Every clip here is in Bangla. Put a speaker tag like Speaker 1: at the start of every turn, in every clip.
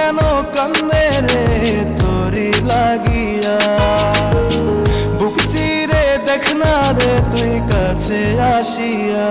Speaker 1: কেন কান্দে রে তোরি লাগিয়া? বুক চিরে দেখ না রে তুই কাছে আসিয়া।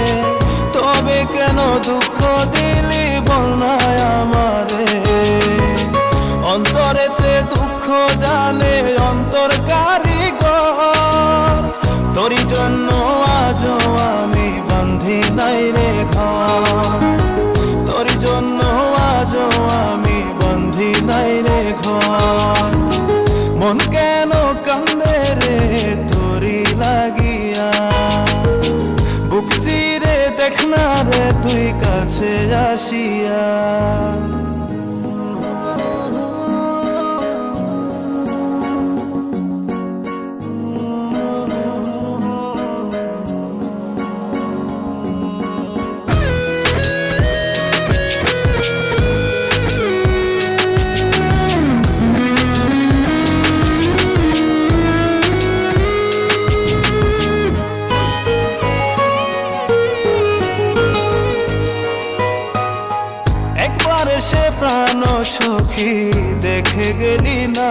Speaker 1: কাছে আসিয়া সে প্রাণ সখী দেখে গেলি না।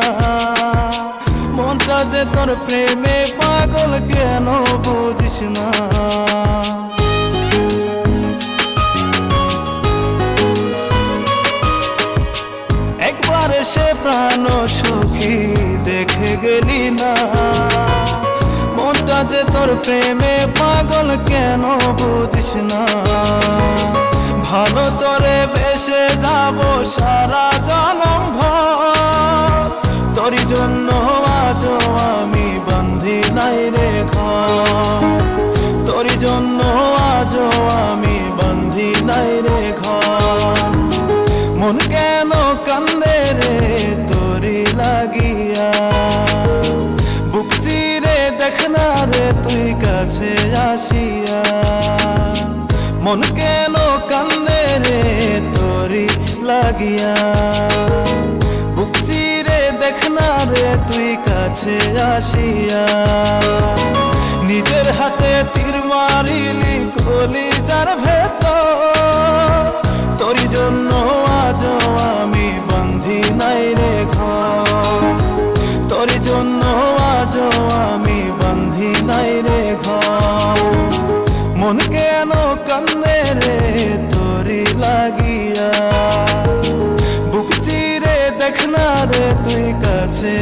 Speaker 1: মনটা যে তোর প্রেমে পাগল কেন বুঝিস না। একবার সে প্রাণ সখী দেখে গেলি না। মনটা যে তোর প্রেমে পাগল কেন বুঝিস না। ভালো তোরে বেসে যাব সারা জনম ভর। জন্য আজ আমি বন্ধি নাই রে ঘর। জন্য আজ আমি বন্ধি নাই রে মন কেন কান্দে রে তোরি লাগিয়া? বুক চিরে দেখ না রে তুই কাছে আসিয়া। মন কেন লাগিয়া। বুক চিরে দেখ রে তুই কাছে আসিয়া। নিজের হাতে তীর মারিলি কলি যার ভেতর। তোর জন্য আজ আমি বন্ধি নাই রে ঘর। জন্য আজ আমি বন্ধি নাই রে ঘর। মন কেন কান্দে রে তোরি লাগিয়া? না রে তুই কাছে।